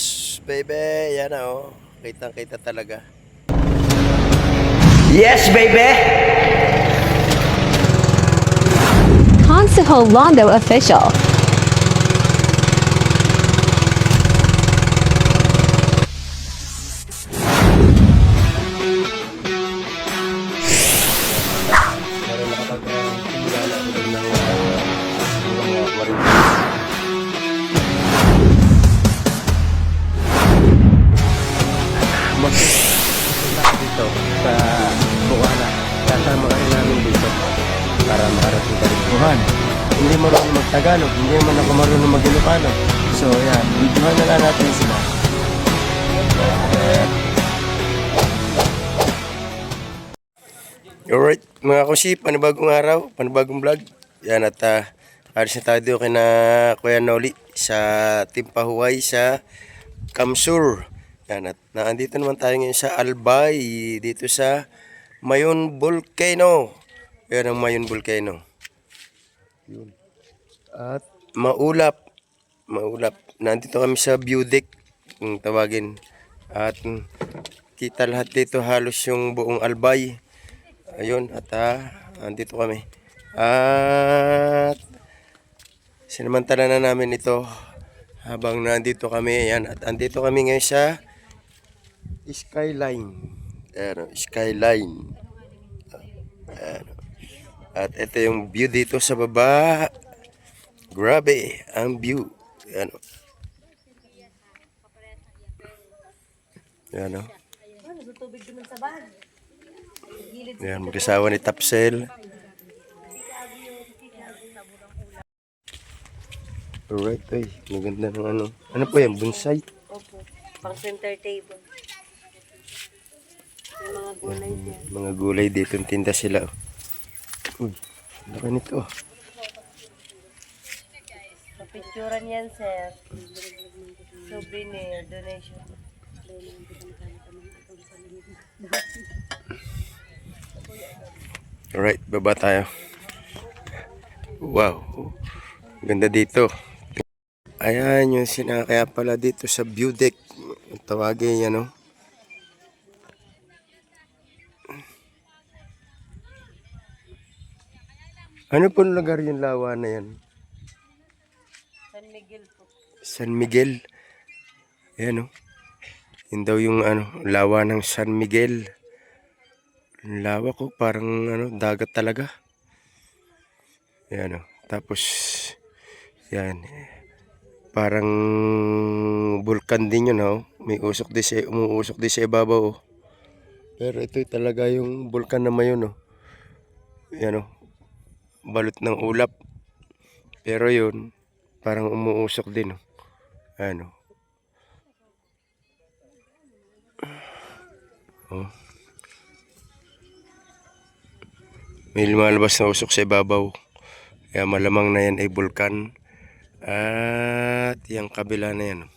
Yes, baby. Yan na, oh. Kitang-kita talaga. Yes, baby! Consejo Londo Official. Dito sa Buwana. Kasama ka rin namin dito para makarating ka rin Buhan. Hindi marunong mag-Tagalog, hindi naman ako marunong mag-Ilocano. So, yan, videohan na lang natin sila. Alright, mga kusi, panibagong araw, panibagong vlog. Yan at uh, alis na tayo dito kay na Kuya Noli sa Timpahuay sa Kamsur. Yan at naandito naman tayo ngayon sa Albay, dito sa Mayon Volcano. Yan ang Mayon Volcano. Yun. At maulap, maulap. Nandito kami sa view deck, kung tawagin. At kita lahat dito halos yung buong Albay. Ayun, at ah, andito kami. At sinamantala na namin ito habang nandito kami. Ayan, at andito kami ngayon sa Skyline. Ayan, Skyline. Ayan. At ito yung view dito sa baba. Grabe, ang view. Ayan. Ayan, oh. Ayan, mag-asawa ni Tapsel. Alright, ay, maganda ng ano. Ano po yan, bonsai? Opo. Pang center table. Yung mga gulay dyan. Mga gulay dito, tinda sila. oh. Uy, laki nito. oh. Sa picturean yan, sir. Souvenir, donation. Alright, baba tayo. Wow, ganda dito. Ayan yung sinakaya pala dito sa view deck. Tawagin yan, oh. Ano po lugar yung lawa na yan? San Miguel po. San Miguel. Ayan oh. Yun daw yung ano, lawa ng San Miguel. Lawa ko, parang ano, dagat talaga. Ayan oh. Tapos, yan. Parang bulkan din yun oh. May usok din sa, umuusok din sa ibabaw oh. Pero ito talaga yung bulkan na mayon oh. Yan oh. Balot ng ulap. Pero yun, parang umuusok din oh. Ano? Oh. May lumalabas na usok sa ibabaw. Kaya malamang na yan ay bulkan. At yung kabila na yan. oh.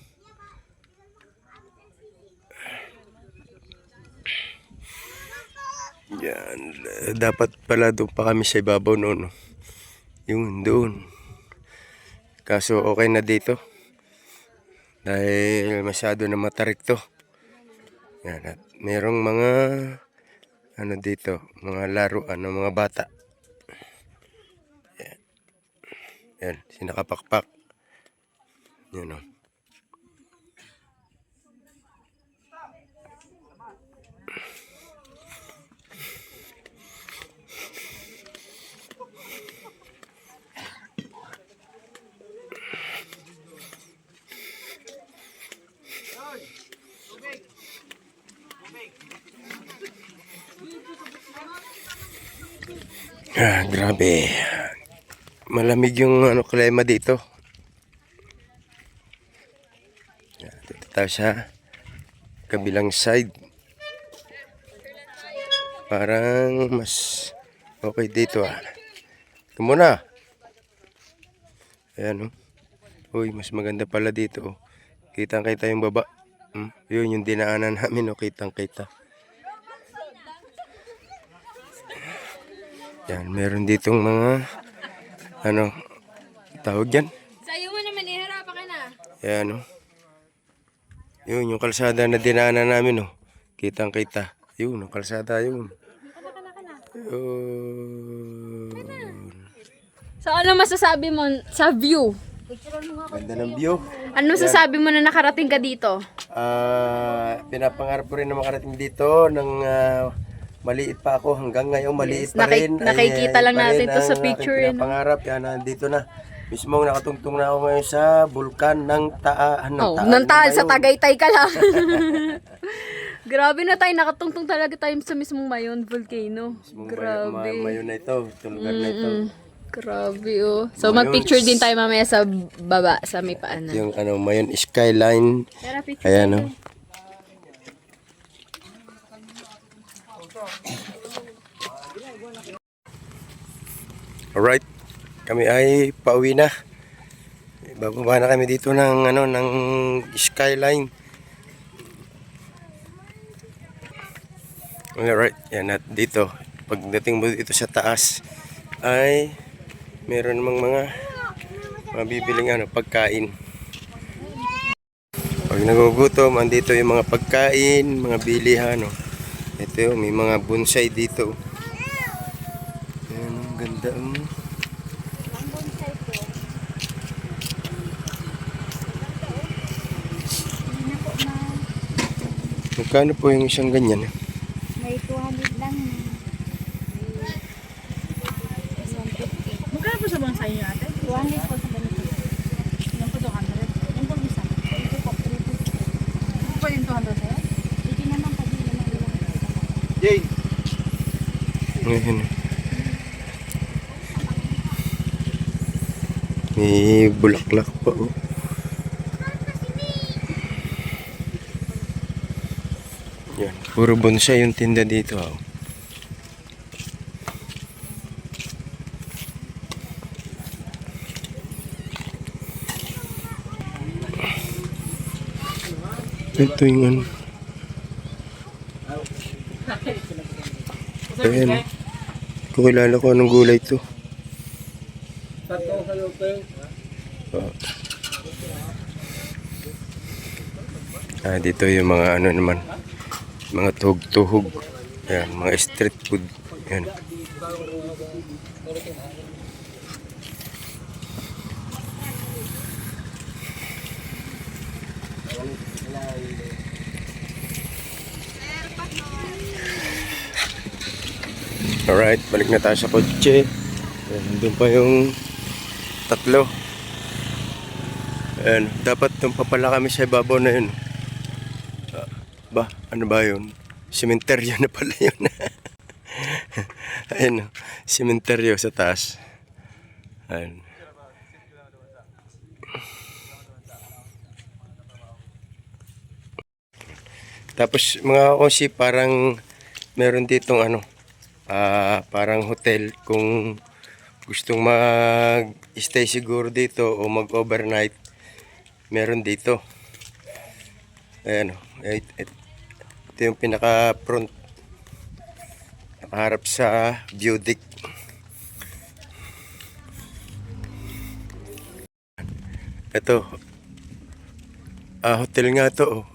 Yan. Dapat pala doon pa kami sa ibabaw noon. Yun, doon. Kaso okay na dito. Dahil masyado na matarik to. Yan. At merong mga ano dito, mga laruan ng mga bata. Yan. Yan, sinakapakpak. Yan o. Ah, grabe. Malamig yung ano klima dito. Dito tayo sa kabilang side. Parang mas okay dito ah. Ito muna. Ayan oh. Uy, mas maganda pala dito oh. Kitang kita yung baba. Hmm? Yun yung dinaanan namin oh. Kitang Yan, meron ditong mga ano tawag yan? Sa iyo mo naman iharap ka na. Ayan, oh. Yun, yung kalsada na dinaanan namin, oh. Kitang kita. Yun, yung kalsada yun. Yun. So ano masasabi mo sa view? Ganda ng view. Ano masasabi mo na nakarating ka dito? Ah, pinapangarap ko rin na makarating dito ng ah, maliit pa ako hanggang ngayon maliit pa Naki- rin. Ay, nakikita ay, lang rin natin to sa ang picture, no? Pinapangarap yan nandito na. Mismo nakatungtong na ako ngayon sa bulkan ng Taa ng Oh, Taal. nang taal Ano sa ba yun? Tagaytay ka lang. Grabe na tayo, nakatungtong talaga tayo sa mismong Mayon volcano. Mismong Grabe. Mayon, ma- mayon na ito, ito lugar na ito. Grabe oh. So mag-picture din tayo mamaya sa baba, sa may paanan. Yung ano, mayon skyline. Tara, Ayan oh. Alright, kami ay pauwi na. Bababa na kami dito ng ano ng skyline. Alright, yan at dito. Pagdating mo dito sa taas ay meron namang mga mabibiling ano pagkain. Pag nagugutom, andito yung mga pagkain, mga bilihan. Oh. Ito, may mga bonsai dito. Ayan, ang ganda. Oh. Magkano po yung isang ganyan? May 200 lang. Magkano po sa bonsai niyo ate? 200 po sa ganito. Ilan po 200? Yan po isa. Ito po, 350. Ano po yung 200 sa'yo? Ito naman pag hindi naman ilang. Ayan. May bulaklak pa oh. Yan, puro bonsai yung tinda dito oh. Ito yung ano. Ayan. Kukilala ko anong gulay to. Ah, dito yung mga ano naman. Mga tuhog-tuhog. Ayan, mga street food. Ayan. Alright, balik na tayo sa kotse. Ayan, doon pa yung tatlo. Ayan, dapat doon pa pala kami sa ibabaw na yun. Ah, ba, ano ba yun? Sementeryo na pala yun. Ayan, sementeryo sa taas. Ayan. Tapos mga kasi parang meron ditong ano, ah parang hotel kung gustong mag-stay siguro dito o mag-overnight, meron dito. Ayan o, it, it- ito yung pinaka-front. Nakaharap sa view deck. Ito, ah hotel nga to. oh.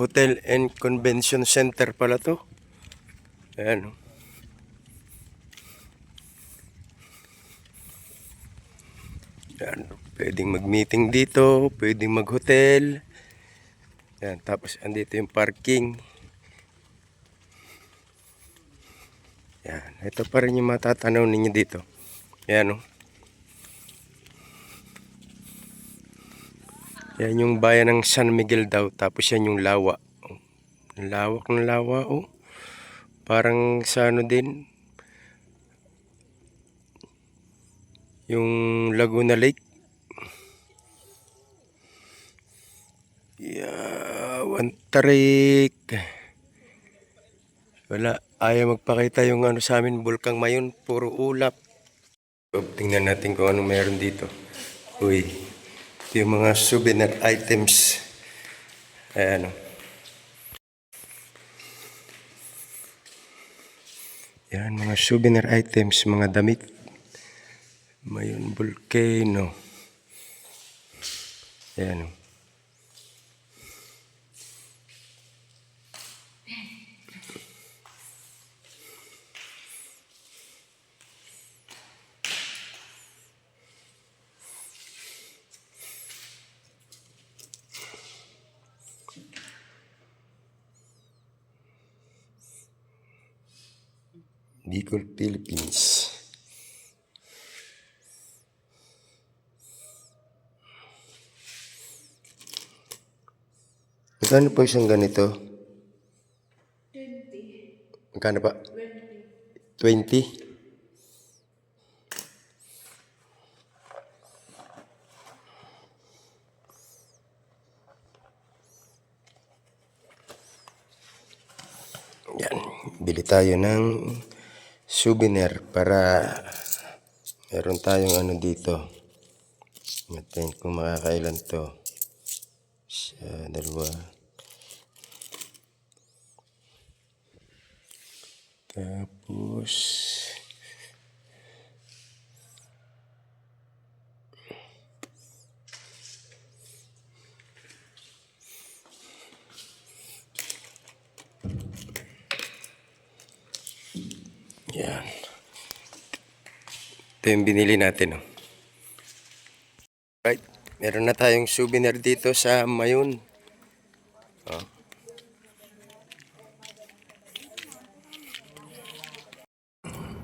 Hotel and Convention Center pala to. Ayan. oh. Yan, pwedeng mag-meeting dito, pwedeng mag-hotel. Yan, tapos andito yung parking. Yan, ito pa rin yung matatanaw ninyo dito. Yan, oh. Yan yung bayan ng San Miguel daw, tapos yan yung lawa. Oh, Lawak ng lawa, oh. Parang sa ano din, yung Laguna Lake. Yeah, Wantarik. Wala, ayaw magpakita yung ano sa amin, Bulkang Mayon, puro ulap. Tingnan natin kung ano meron dito. Uy, yung mga souvenir items. Ayan o. Yan, mga souvenir items, mga damit. Mayon volcano. Ayan Bicol, Philippines. Magkano po isang ganito? 20. Magkano pa? 20. Yan, bili tayo ng souvenir para meron tayong ano dito. Natin kung makakailan to. Sa dalawa. Tapos Ito yung binili natin. Oh. Right. Meron na tayong souvenir dito sa Mayon. Oh.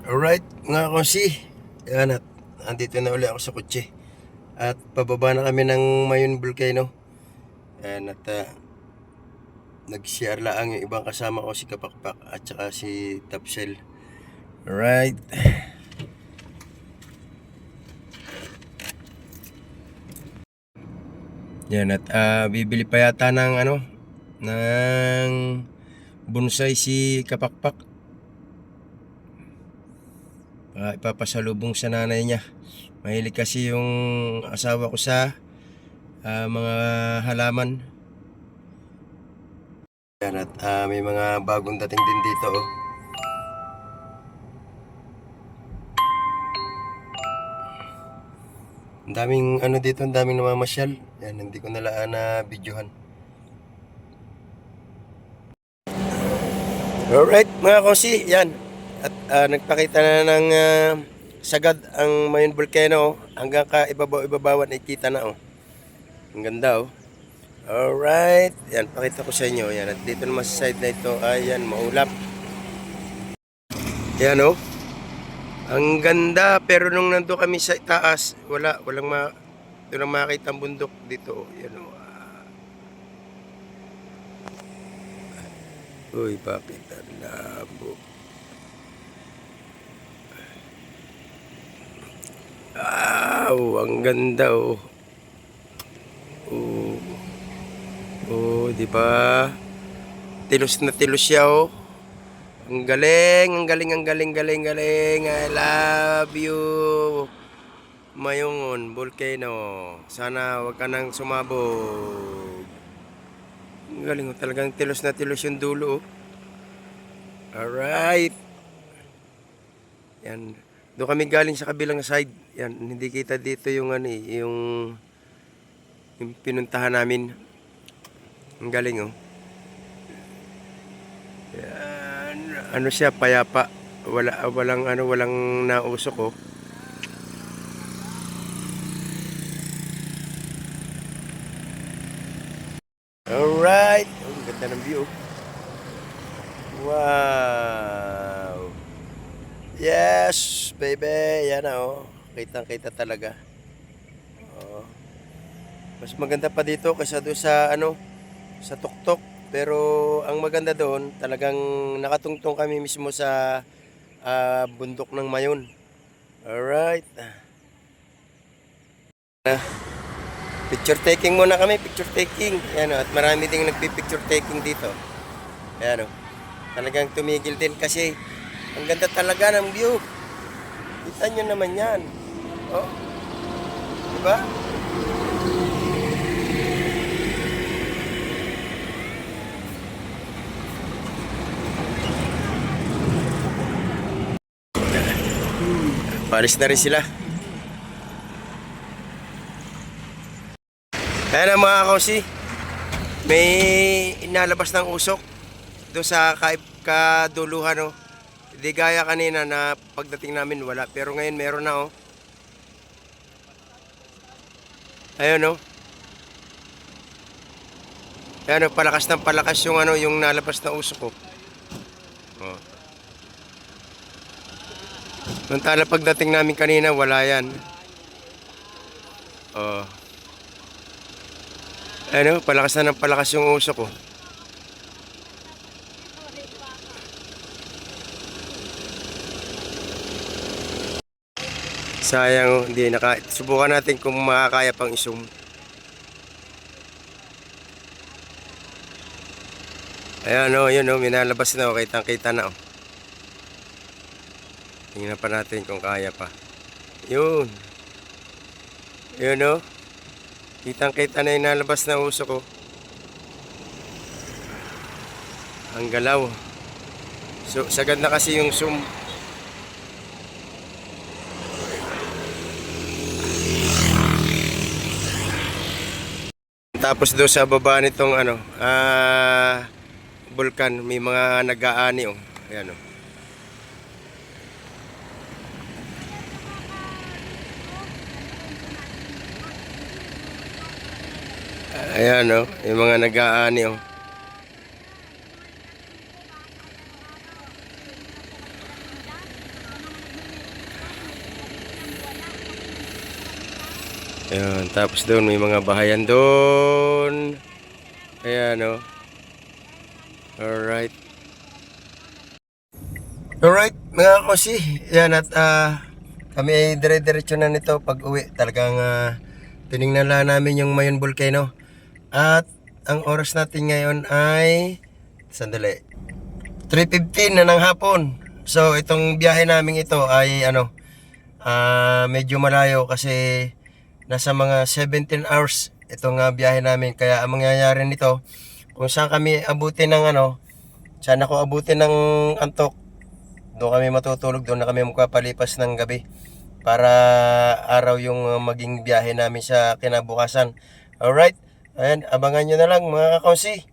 Alright, mga konsi. Yan at andito na uli ako sa kotse. At pababa na kami ng Mayon Volcano. Yan at ah, nag-share lang yung ibang kasama ko si Kapakpak at saka si Tapsel. Alright. Yan at ah, bibili pa yata ng ano ng bonsai si Kapakpak. Ah, ipapasalubong sa nanay niya. Mahilig kasi yung asawa ko sa ah, mga halaman. Yan at ah, may mga bagong dating din dito oh. Ang daming ano dito, ang daming namamasyal. Yan, hindi ko nalaan na videohan. Alright, mga kosi, yan. At ah, nagpakita na ng ah, sagad ang Mayon Volcano. Hanggang ka ibabaw-ibabawan ay kita na oh. Ang ganda oh. Alright, yan, pakita ko sa inyo. Yan, at dito naman sa side na ito, ayan, maulap. Yan oh. Ang ganda, pero nung nando kami sa taas, wala, walang ma, walang makita ang bundok dito. Yan o. Uy, bakit ang labo? Wow, ang ganda oh. Oh. Oh, di ba? Tilos na tilos siya oh. Ang galing, ang galing, ang galing, galing, galing. I love you. Mayungon, volcano. Sana wag ka nang sumabog. Ang galing, talagang tilos na tilos yung dulo. oh. Alright. Yan. Doon kami galing sa kabilang side. Yan, hindi kita dito yung ano eh, yung, yung pinuntahan namin. Ang galing oh. Yan. Ano siya, payapa. Wala, walang ano, walang nausok oh. Alright. Oh, ganda ng view. Wow. Yes, baby. Yan oh. Kitang kita talaga. Oh. Mas maganda pa dito kaysa doon sa ano, sa tuktok. Pero ang maganda doon, talagang nakatungtong kami mismo sa ah, bundok ng Mayon. Alright. Na, picture taking muna kami, picture taking. Yan, oh, at marami ding nagpi-picture taking dito. Ayan. Talagang tumigil din kasi ang ganda talaga ng view. Kita nyo naman yan. Oh. Diba? Paris na rin sila. Ayan ang mga kausi. May inalabas ng usok doon sa ka- kaduluhan oh. Hindi gaya kanina na pagdating namin wala. Pero ngayon meron na oh. Ayun oh. Ayan oh, palakas ng palakas yung ano, yung nalabas na usok oh. Oh. Samantala pagdating namin kanina, wala yan. Oh. Ano, palakas na ng palakas yung uso ko. Sayang, oh, hindi naka... Subukan natin kung makakaya pang isum. Ayan o, yun o, minalabas na o, kitang kita na o. Tingnan pa natin kung kaya pa. Yun. Yun o. Kitang kita na yung nalabas na uso ko. Ang galaw. So, sagad na kasi yung zoom. Tapos doon sa baba nitong ano, ah, bulkan, may mga nag-aani oh. Ayan oh. Ayan oh, yung mga nag-aani oh. Ayan, tapos doon may mga bahayan doon. Ayan o. Alright. Alright, mga kosi. Ayan at ah, kami ay dire-diretso na nito pag uwi. Talagang ah, tinignan lang namin yung Mayon Volcano. At ang oras natin ngayon ay sandali. 3.15 na ng hapon. So itong biyahe namin ito ay ano ah medyo malayo kasi nasa mga 17 hours itong uh, biyahe namin. Kaya ang mangyayari nito, kung saan kami abutin ng ano, saan ako abutin ng antok, doon kami matutulog, doon na kami magpapalipas ng gabi para araw yung uh, maging biyahe namin sa kinabukasan. Alright? Ayan, abangan nyo na lang mga kakonsi.